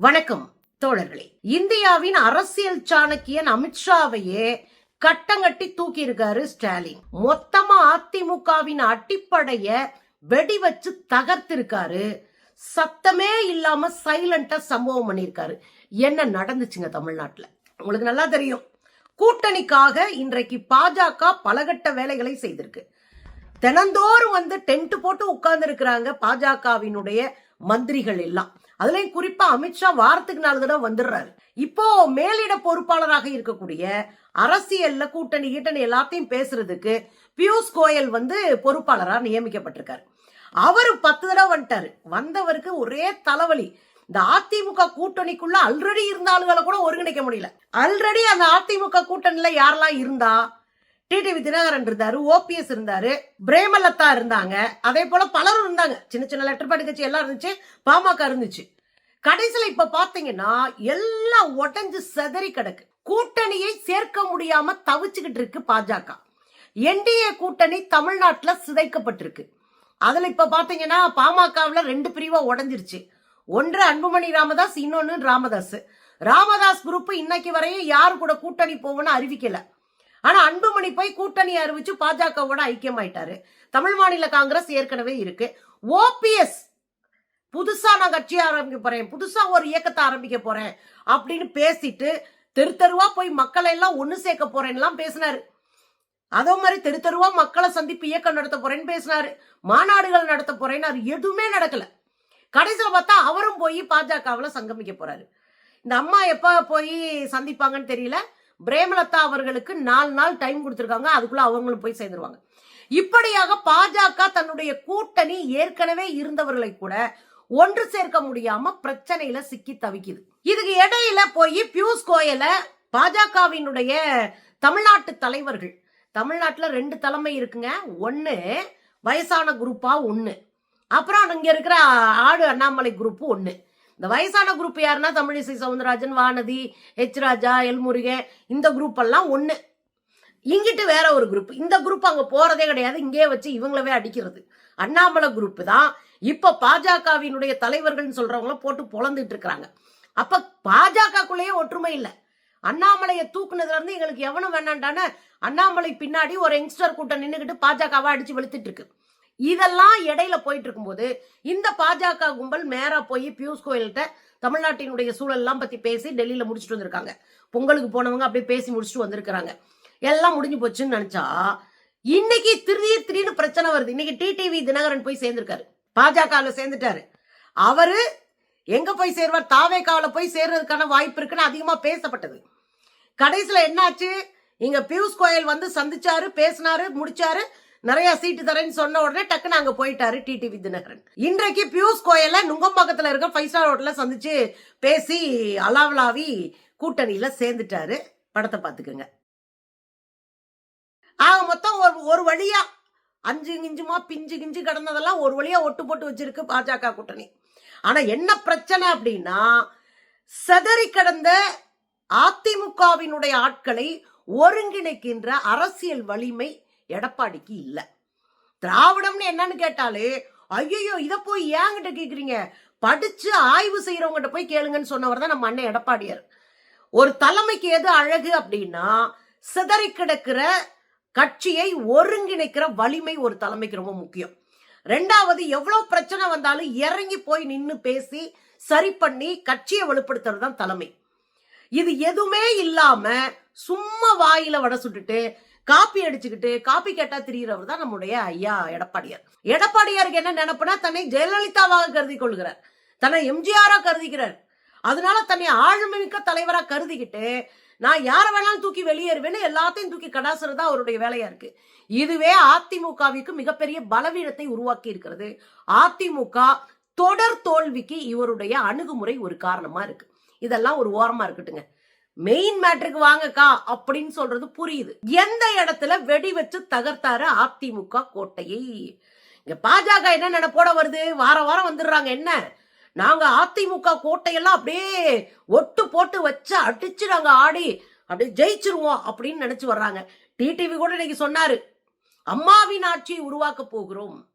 வணக்கம் தோழர்களே. இந்தியாவின் அரசியல் சாணக்கியன் அமித்ஷாவையே கட்டங்கட்டி தூக்கி இருக்காரு ஸ்டாலின். மொத்தமா அதிமுகவின் அடிப்படைய வெடி வச்சு தகர்த்திருக்காரு. சத்தமே இல்லாம சைலண்டா சம்பவம் பண்ணியிருக்காரு. என்ன நடந்துச்சுங்க தமிழ்நாட்டுல? உங்களுக்கு நல்லா தெரியும். கூட்டணிக்காக இன்றைக்கு பாஜக பலகட்ட வேலைகளை செய்திருக்கு. தினந்தோறும் வந்து டென்ட் போட்டு உட்கார்ந்து இருக்கிறாங்க பாஜகவினுடைய மந்திரிகள் எல்லாம். அதுலயும் குறிப்பா அமித்ஷா வாரத்துக்கு நாலு தடவை வந்துடுறாரு. இப்போ மேலிட பொறுப்பாளராக இருக்கக்கூடிய அரசியல்ல கூட்டணி கீட்டணி எல்லாத்தையும் பேசுறதுக்கு பியூஷ் கோயல் வந்து பொறுப்பாளராக நியமிக்கப்பட்டிருக்காரு. அவரு பத்து தடவை வந்துட்டாரு. வந்தவருக்கு ஒரே தலைவலி. இந்த அதிமுக கூட்டணிக்குள்ள ஆல்ரெடி இருந்த ஆளுகளை கூட ஒருங்கிணைக்க முடியல. ஆல்ரெடி அந்த அதிமுக கூட்டணியில யாரெல்லாம் இருந்தா டிடிவி தினகரன் இருந்தாரு ஓபிஎஸ் இருந்தாரு பிரேமலதா இருந்தாங்க. அதே போல பலரும் இருந்தாங்க. சின்ன சின்ன லெட்டர் பேட் கட்சி எல்லாம் இருந்துச்சு பாமக இருந்துச்சு. கடைசியில இப்ப பாத்தீங்கன்னா எல்லாம் உடஞ்சு செதறி கிடக்கு. கூட்டணியை சேர்க்க முடியாம தவிச்சுக்கிட்டு இருக்கு பாஜக. என்டிஏ கூட்டணி தமிழ்நாட்டுல சிதைக்கப்பட்டிருக்கு. அதுல இப்ப பாத்தீங்கன்னா பாமகவுல ரெண்டு பிரிவா உடஞ்சிருச்சு. ஒன்று அன்புமணி ராமதாஸ் இன்னொன்னு ராமதாஸ். ராமதாஸ் குரூப் இன்னைக்கு வரையும் யாரு கூட கூட்டணி போவோன்னு அறிவிக்கல. ஆனா அன்புமணி போய் கூட்டணி அறிவிச்சு பாஜகவோட ஐக்கியமாயிட்டாரு. தமிழ் மாநில காங்கிரஸ் ஏற்கனவே இருக்கு. ஓபிஎஸ் புதுசா நான் கட்சி ஆரம்பிக்க போறேன் புதுசா ஒரு இயக்கத்தை ஆரம்பிக்க போறேன் அப்படின்னு பேசிட்டு தெரு தெருவா போய் மக்களை எல்லாம் ஒண்ணு சேர்க்க போறேன்லாம் பேசினாரு. அதே மாதிரி தெரு தெருவா மக்களை சந்திப்பு இயக்கம் நடத்த போறேன்னு பேசினாரு. மாநாடுகள் நடத்த போறேன்னு அது எதுவுமே நடக்கல. கடைசியில் பார்த்தா அவரும் போய் பாஜகவில் சங்கமிக்க போறாரு. இந்த அம்மா எப்போ போய் சந்திப்பாங்கன்னு தெரியல. பிரேமலதா அவர்களுக்கு நாலு நாள் டைம் கொடுத்துருக்காங்க. அதுக்குள்ள அவங்களும் போய் சேர்ந்துருவாங்க. இப்படியாக பாஜக தன்னுடைய கூட்டணி ஏற்கனவே இருந்தவர்களை கூட ஒன்று சேர்க்க முடியாம பிரச்சனையில சிக்கி தவிக்குது. இதுக்கு இடையில போய் பியூஷ் கோயல பாஜகவினுடைய தமிழ்நாட்டு தலைவர்கள் தமிழ்நாட்டுல ரெண்டு தலைமை இருக்குங்க. ஒன்று வயசான குரூப்பா ஒன்று அப்புறம் இங்க இருக்கிற ஆடு அண்ணாமலை குரூப் ஒன்று இந்த வயசான குரூப் யாருன்னா தமிழிசை சவுந்தரராஜன் வானதி ஹெச் ராஜா எல்முருகே இந்த குரூப் எல்லாம் ஒன்று இங்கிட்டு வேற ஒரு குரூப் இந்த குரூப் அங்கே போகிறதே கிடையாது. இங்கே வச்சு இவங்களவே அடிக்கிறது. அண்ணாமலை குரூப் தான். இப்போ பாஜகவினுடைய தலைவர்கள்னு சொல்றவங்கள போட்டு பொழந்துட்டு இருக்கிறாங்க. அப்போ பாஜகக்குள்ளேயே ஒற்றுமை இல்லை. அண்ணாமலையை தூக்குனதுலேருந்து எங்களுக்கு எவனும் வேணாண்டான அண்ணாமலை பின்னாடி ஒரு யங்ஸ்டர் கூட்டம் நின்றுக்கிட்டு பாஜகவை அடித்து வெளுத்துட்டு இருக்கு. இதெல்லாம் இடையில போயிட்டு இருக்கும்போது இந்த பாஜக கும்பல் மேரா போய் பியூஷ் கோயல்கிட்ட தமிழ்நாட்டினுடைய சூழல்லாம் பத்தி பேசி டெல்லியில முடிச்சுட்டு வந்திருக்காங்க. பொங்கலுக்கு போனவங்க அப்படியே பேசி முடிச்சுட்டு வந்திருக்கிறாங்க. எல்லாம் முடிஞ்சு போச்சுன்னு நினைச்சா இன்னைக்கு திடீர் திடீர்னு பிரச்சனை வருது. இன்னைக்கு டிடிவி தினகரன் போய் சேர்ந்திருக்காரு. பாஜகவில் சேர்ந்துட்டாரு. அவரு எங்க போய் சேருவார்? தாவேக்காவில் போய் சேர்றதுக்கான வாய்ப்பு இருக்குன்னு அதிகமா பேசப்பட்டது. கடைசியில என்னாச்சு? இங்க பியூஷ் கோயல் வந்து சந்திச்சாரு பேசினாரு முடிச்சாரு. நிறைய சீட்டு தரேன்னு சொன்ன உடனே டக்குன்னு அங்க போயிட்டாரு டிடிவி தினகரன் இன்றைக்கு பியூஷ் கோயல நுங்கம்பாக்கத்துல இருக்க ஃபைவ் ஸ்டார் ஹோட்டல்ல சந்திச்சு பேசி அலாவலாவி கூட்டணியில சேர்ந்துட்டாரு. படத்தை பார்த்துக்கோங்க. ஆக மொத்தம் ஒரு ஒரு வழியா அஞ்சு கிஞ்சுமா பிஞ்சு கிஞ்சு கிடந்ததெல்லாம் ஒரு வழியா ஒட்டு போட்டு வச்சிருக்கு பாஜக கூட்டணி. ஆனா என்ன பிரச்சனை அப்படின்னா செதறி கடந்த அதிமுகவினுடைய ஆட்களை ஒருங்கிணைக்கின்ற அரசியல் வலிமை எடப்பாடிக்கு இல்லை. திராவிடம்னு என்னன்னு கேட்டாலே ஐயோ இதை போய் ஏங்கிட்ட கேட்குறீங்க படிச்சு ஆய்வு செய்யறவங்ககிட்ட போய் கேளுங்கன்னு சொன்னவர் தான் நம்ம அண்ணன் எடப்பாடியார். ஒரு தலைமைக்கு எது அழகு அப்படின்னா சிதறி கிடக்கிற கட்சியை ஒருங்கிணைக்கிற வலிமை ஒரு தலைமைக்கு ரொம்ப முக்கியம். ரெண்டாவது எவ்வளவு பிரச்சனை வந்தாலும் இறங்கி போய் நின்று பேசி சரி பண்ணி கட்சியை வலுப்படுத்துறது தான் தலைமை. இது எதுவுமே இல்லாம சும்மா வாயில வடை சுட்டுட்டு காப்பி அடிச்சுக்கிட்டு காப்பி கேட்டா திரியிறவர் தான் நம்முடைய ஐயா எடப்பாடியார். எடப்பாடியாருக்கு என்ன நினைப்புனா தன்னை ஜெயலலிதாவாக கருதி கொள்கிறார். தன்னை எம்ஜிஆரா கருதிக்கிறார். அதனால தன்னை ஆளுமிக்க தலைவரா கருதிக்கிட்டு நான் யாரை வேணாலும் தூக்கி வெளியேறுவேன்னு எல்லாத்தையும் தூக்கி கடாசுறது தான் அவருடைய வேலையா இருக்கு. இதுவே அதிமுகவிற்கு மிகப்பெரிய பலவீனத்தை உருவாக்கி இருக்கிறது. அதிமுக தொடர் தோல்விக்கு இவருடைய அணுகுமுறை ஒரு காரணமா இருக்கு. இதெல்லாம் ஒரு ஓரமா இருக்கட்டுங்க. மெயின் மேட்ருக்கு வாங்கக்கா அப்படின்னு சொல்றது புரியுது. எந்த இடத்துல வெடி வச்சு தகர்த்தாரு அதிமுக கோட்டையை? இங்க பாஜக என்ன நினைப்போட வருது? வார வாரம் வந்துடுறாங்க. என்ன? நாங்க அதிமுக கோட்டையெல்லாம் அப்படியே ஒட்டு போட்டு வச்சு அடிச்சு நாங்க ஆடி அப்படியே ஜெயிச்சிருவோம் அப்படின்னு நினைச்சு வர்றாங்க. டிடிவி கூட இன்னைக்கு சொன்னாரு அம்மாவின் ஆட்சியை உருவாக்க போகிறோம்.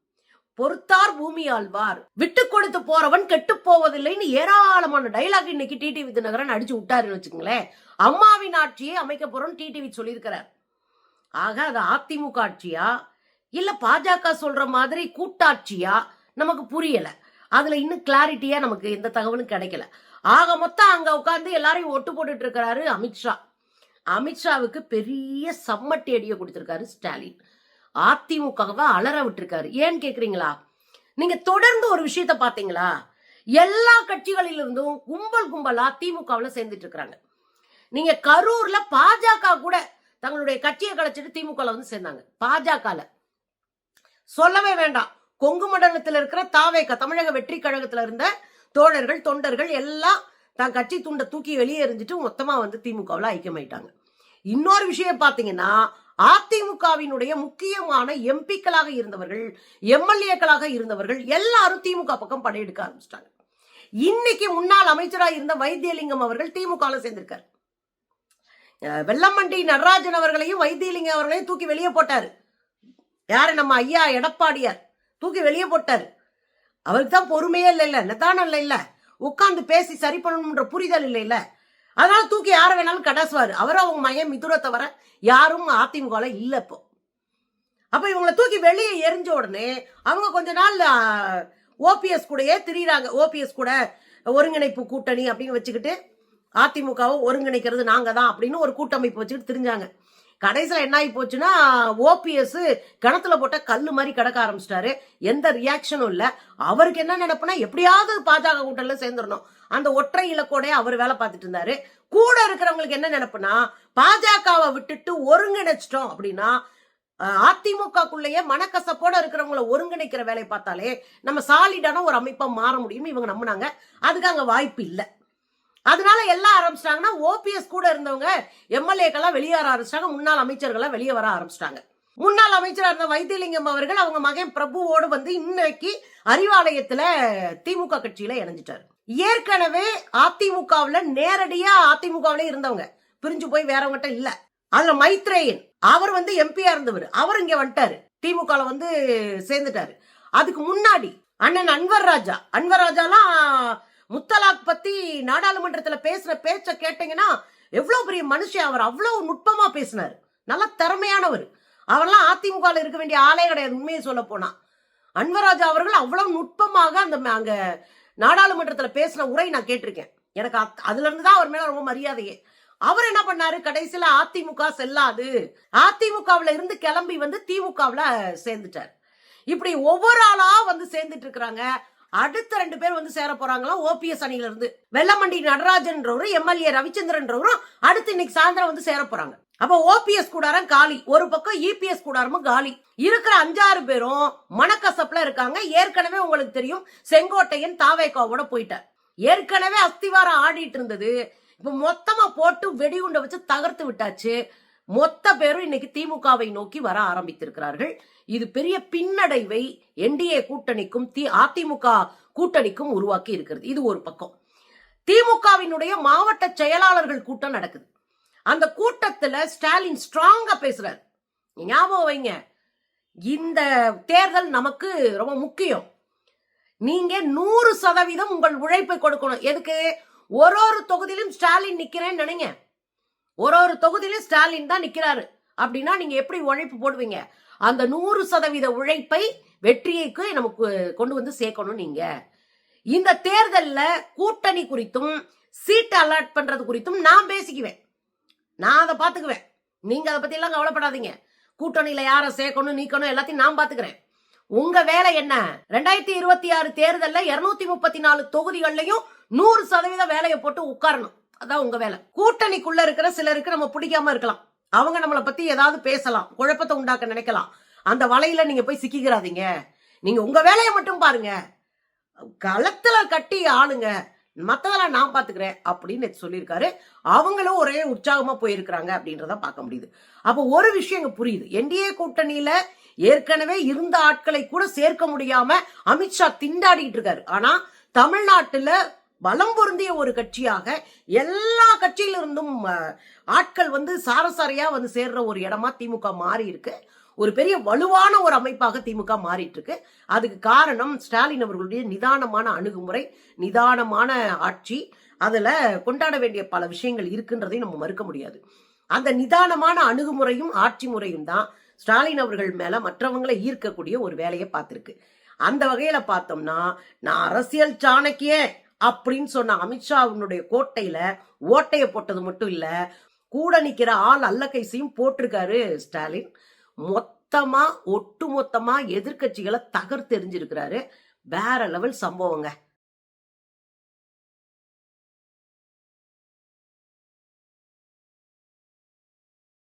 பொறுத்தார் பூமி ஆழ்வார் விட்டு கொடுத்து போறவன் கெட்டு போவதில்லைன்னு ஏராளமான டைலாக் இன்னைக்கு டிடிவி தினகரன் அடிச்சு விட்டாருன்னு வச்சுக்கோங்களேன். அம்மாவின் ஆட்சியை அமைக்க போறோம்னு டிடிவி சொல்லியிருக்கிறார். ஆக அது அதிமுக ஆட்சியா? இல்ல பாஜக சொல்ற மாதிரி கூட்டாட்சியா? நமக்கு புரியல. அதுல இன்னும் கிளாரிட்டியா நமக்கு எந்த தகவலும் கிடைக்கல. ஆக மொத்தம் அங்க உட்காந்து எல்லாரையும் ஒட்டு போட்டுட்டு இருக்கிறாரு அமித்ஷா. அமித்ஷாவுக்கு பெரிய சம்மட்டி அடியை கொடுத்திருக்காரு ஸ்டாலின். அதிமுகவை அலற விட்டுருக்காரு. ஏன்னு கேக்குறீங்களா? நீங்க தொடர்ந்து ஒரு விஷயத்த பாத்தீங்களா? எல்லா கட்சிகளிலிருந்தும் கும்பல் கும்பலா திமுகவில் சேர்ந்துட்டு இருக்கிறாங்க நீங்க கரூர்ல பாஜக கூட தங்களுடைய கட்சியை கலைச்சிட்டு திமுக வந்து சேர்ந்தாங்க. பாஜகல. சொல்லவே வேண்டாம். கொங்கு மண்டலத்தில் இருக்கிற தாவேக தமிழக வெற்றி கழகத்துல இருந்த தோழர்கள் தொண்டர்கள் எல்லாம் தான் கட்சி துண்டை தூக்கி வெளியே எறிஞ்சிட்டு மொத்தமா வந்து திமுகவில் ஐக்கியமாயிட்டாங்க. இன்னொரு விஷயம் பார்த்தீங்கன்னா அதிமுகவினுடைய முக்கியமான எம்பிக்களாக இருந்தவர்கள் எம்எல்ஏக்களாக இருந்தவர்கள் எல்லாரும் திமுக பக்கம் படையெடுக்க ஆரம்பிச்சிட்டாங்க. இன்னைக்கு முன்னாள் அமைச்சராக இருந்த வைத்தியலிங்கம் அவர்கள் திமுக சேர்ந்திருக்காரு. வெள்ளமண்டி நடராஜன் அவர்களையும் வைத்தியலிங்கம் அவர்களையும் தூக்கி வெளியே போட்டார். யாரு நம்ம ஐயா எடப்பாடியார்? தூக்கி வெளியே போட்டார். அவருக்கு தான் பொறுமையே இல்லை இல்லை நிதானம் இல்லை இல்லை. உட்காந்து பேசி சரி பண்ணணும்ன்ற புரிதல் இல்லை இல்லை. அதனால தூக்கி யாரை வேணாலும் கடாசுவார். அவர் அவங்க மையம் மிதுரை தவிர யாரும் அதிமுகல இல்லை இப்போ. அப்போ இவங்களை தூக்கி வெளியே எரிஞ்ச உடனே அவங்க கொஞ்ச நாள் ஓபிஎஸ் கூடயே திரியிறாங்க. ஓபிஎஸ் கூட ஒருங்கிணைப்பு கூட்டணி அப்படின்னு வச்சுக்கிட்டு அதிமுகவை ஒருங்கிணைக்கிறது நாங்கள் தான் அப்படின்னு ஒரு கூட்டமைப்பு வச்சுக்கிட்டு திரிஞ்சாங்க. கடைசியில் என்ன ஆகி போச்சுன்னா ஓபிஎஸ் கிணத்துல போட்ட கல் மாதிரி கிடக்க ஆரம்பிச்சிட்டாரு. எந்த ரியாக்ஷனும் இல்லை. அவருக்கு என்ன நினைப்புனா எப்படியாவது பாஜக கூட்டணில சேர்ந்துடணும் அந்த ஒற்றை இலக்கோடய அவர் வேலை பார்த்துட்டு இருந்தாரு. கூட இருக்கிறவங்களுக்கு என்ன நினைப்புனா பாஜகவை விட்டுட்டு ஒருங்கிணைச்சிட்டோம் அப்படின்னா அதிமுகக்குள்ளேயே மனக்கசப்போட இருக்கிறவங்கள ஒருங்கிணைக்கிற வேலையை பார்த்தாலே நம்ம சாலிடான ஒரு அமைப்பா மாற முடியும் இவங்க நம்பினாங்க. அதுக்கு அங்க வாய்ப்பு இல்லை. அதனால எல்லாம் ஆரம்பிச்சிட்டாங்கன்னா ஓபிஎஸ் கூட இருந்தவங்க எம்எல்ஏக்கெல்லாம் வெளியே வர ஆரம்பிச்சிட்டாங்க. முன்னாள் அமைச்சர்கள்லாம் வெளியே வர ஆரம்பிச்சிட்டாங்க. முன்னாள் அமைச்சராக இருந்த வைத்தியலிங்கம் அவர்கள் அவங்க மகன் பிரபுவோடு வந்து இன்னைக்கு அறிவாலயத்துல திமுக கட்சியில இணைஞ்சிட்டாரு. ஏற்கனவே அதிமுகவுல நேரடியா அதிமுகவுல இருந்தவங்க. பிரிஞ்சு போய் வேறவங்கிட்ட இல்ல. அதுல மைத்ரேயன் அவர் வந்து எம்பியா இருந்தவர். அவர் இங்க வந்துட்டாரு. திமுக வந்து சேர்ந்துட்டாரு. அதுக்கு முன்னாடி அண்ணன் அன்வர் ராஜா. அன்வர் ராஜாலாம் முத்தலாக் பத்தி நாடாளுமன்றத்துல பேசுற பேச்ச கேட்டீங்கன்னா எவ்வளவு பெரிய மனுஷன் அவர். அவ்வளவு நுட்பமா பேசினாரு. நல்ல திறமையானவர். அவர்லாம் அதிமுக இருக்க வேண்டிய ஆளே கிடையாது. உண்மையை சொல்ல போனா. அன்வராஜா அவர்கள் அவ்வளவு நுட்பமாக அந்த அங்க நாடாளுமன்றத்தில் பேசின உரை நான் கேட்டிருக்கேன். எனக்கு அத்- அதுல இருந்து தான் அவர் மேல ரொம்ப மரியாதையே. அவர் என்ன பண்ணாரு? கடைசியில அதிமுக செல்லாது. அதிமுகவுல இருந்து கிளம்பி வந்து திமுகவுல சேர்ந்துட்டார். இப்படி ஒவ்வொரு ஆளா வந்து சேர்ந்துட்டு இருக்கிறாங்க. அடுத்த ரெண்டு பேர் வந்து சேர போறாங்களா? ஓபிஎஸ் அணியில இருந்து வெள்ளமண்டி நடராஜன்றவரும் எம்எல்ஏ ரவிச்சந்திரன்றவரும் அடுத்து இன்னைக்கு சாயந்தரம் வந்து சேர போறாங்க. அப்ப ஓபிஎஸ் கூடாரம் காலி. ஒரு பக்கம் இபிஎஸ் கூடாரமும் காலி. இருக்கிற அஞ்சாறு பேரும் மனக்கசப்புல இருக்காங்க. ஏற்கனவே உங்களுக்கு தெரியும் செங்கோட்டையன் தாவேக்காவோட போயிட்டார். ஏற்கனவே அஸ்திவாரம் ஆடிட்டு இருந்தது. இப்ப மொத்தமா போட்டு வெடிகுண்டை வச்சு தகர்த்து விட்டாச்சு. மொத்த பேரும் இன்னைக்கு திமுகவை நோக்கி வர ஆரம்பித்திருக்கிறார்கள். இது பெரிய பின்னடைவை என்டிஏ கூட்டணிக்கும் தி அதிமுக கூட்டணிக்கும் உருவாக்கி இருக்கிறது. இது ஒரு பக்கம். திமுகவினுடைய மாவட்ட செயலாளர்கள் கூட்டம் நடக்குது. அந்த கூட்டத்துல ஸ்டாலின் ஸ்ட்ராங்கா பேசுறாரு. ஞாபகம் வைங்க. இந்த தேர்தல் நமக்கு ரொம்ப முக்கியம். நீங்க நூறு சதவீதம் உங்கள் உழைப்பை கொடுக்கணும். எதுக்கு? ஒரு ஒரு தொகுதியிலும் ஸ்டாலின் நிக்கிறேன்னு நினைங்க. ஒரு ஒரு தொகுதியிலும் ஸ்டாலின் தான் நிக்கிறாரு. அப்படின்னா நீங்க எப்படி உழைப்பு போடுவீங்க? அந்த நூறு சதவீத உழைப்பை வெற்றியைக்கு நமக்கு கொண்டு வந்து சேர்க்கணும் நீங்க. இந்த தேர்தலில் கூட்டணி குறித்தும் சீட் அலாட் பண்றது குறித்தும் நான் பேசிக்குவேன். நான் அதை பார்த்துக்குவேன். நீங்க அதை பத்தி எல்லாம் கவலைப்படாதீங்க. கூட்டணியில யாரை சேர்க்கணும் நீக்கணும் எல்லாத்தையும் நான் பாத்துக்கிறேன் உங்க வேலை என்ன? ரெண்டாயிரத்தி இருபத்தி ஆறு தேர்தலில் இருநூத்தி முப்பத்தி நாலு தொகுதிகள்லையும் நூறு சதவீத வேலையை போட்டு உட்காரணும். அதான் உங்க வேலை. கூட்டணிக்குள்ள இருக்கிற சிலருக்கு நம்ம பிடிக்காம இருக்கலாம். அவங்க நம்மளை பத்தி ஏதாவது பேசலாம் குழப்பத்தை உண்டாக்க நினைக்கலாம். அந்த வலையில நீங்க போய் சிக்கிக்கிறாதீங்க. நீங்க உங்க வேலையை மட்டும் பாருங்க. களத்துல கட்டி ஆளுங்க. மத்ததெல்லாம் நான் பாத்துக்கிறேன் அப்படின்னு சொல்லியிருக்காரு. அவங்களும் ஒரே உற்சாகமா போயிருக்கிறாங்க அப்படின்றத பார்க்க முடியுது. அப்போ ஒரு விஷயம் இங்க புரியுது. என்டிஏ கூட்டணியில ஏற்கனவே இருந்த ஆட்களை கூட சேர்க்க முடியாம அமித்ஷா திண்டாடிட்டு இருக்காரு. ஆனா தமிழ்நாட்டுல பலம் பொருந்திய ஒரு கட்சியாக எல்லா கட்சியிலிருந்தும் ஆட்கள் வந்து சாரசாரியா வந்து சேர்ற ஒரு இடமா திமுக மாறி இருக்கு ஒரு பெரிய வலுவான ஒரு அமைப்பாக திமுக மாறிட்டு இருக்கு அதுக்கு காரணம் ஸ்டாலின் அவர்களுடைய நிதானமான அணுகுமுறை நிதானமான ஆட்சி. அதுல கொண்டாட வேண்டிய பல விஷயங்கள் இருக்குன்றதையும் நம்ம மறுக்க முடியாது. அந்த நிதானமான அணுகுமுறையும் ஆட்சி முறையும் தான் ஸ்டாலின் அவர்கள் மேல மற்றவங்களை ஈர்க்கக்கூடிய ஒரு வேலையை பார்த்துருக்கு. அந்த வகையில பார்த்தோம்னா நான் அரசியல் சாணக்கிய அப்படின்னு சொன்ன அமித்ஷாவினுடைய கோட்டையில ஓட்டைய போட்டது மட்டும் இல்ல கூட நிக்கிற ஆள் அல்ல கைசையும் போட்டிருக்காரு ஸ்டாலின். மொத்தமா ஒட்டு மொத்தமா எதிர்க்கட்சிகளை தகர்த்தெறிஞ்சிருக்கிறாரு. வேற லெவல் சம்பவங்க.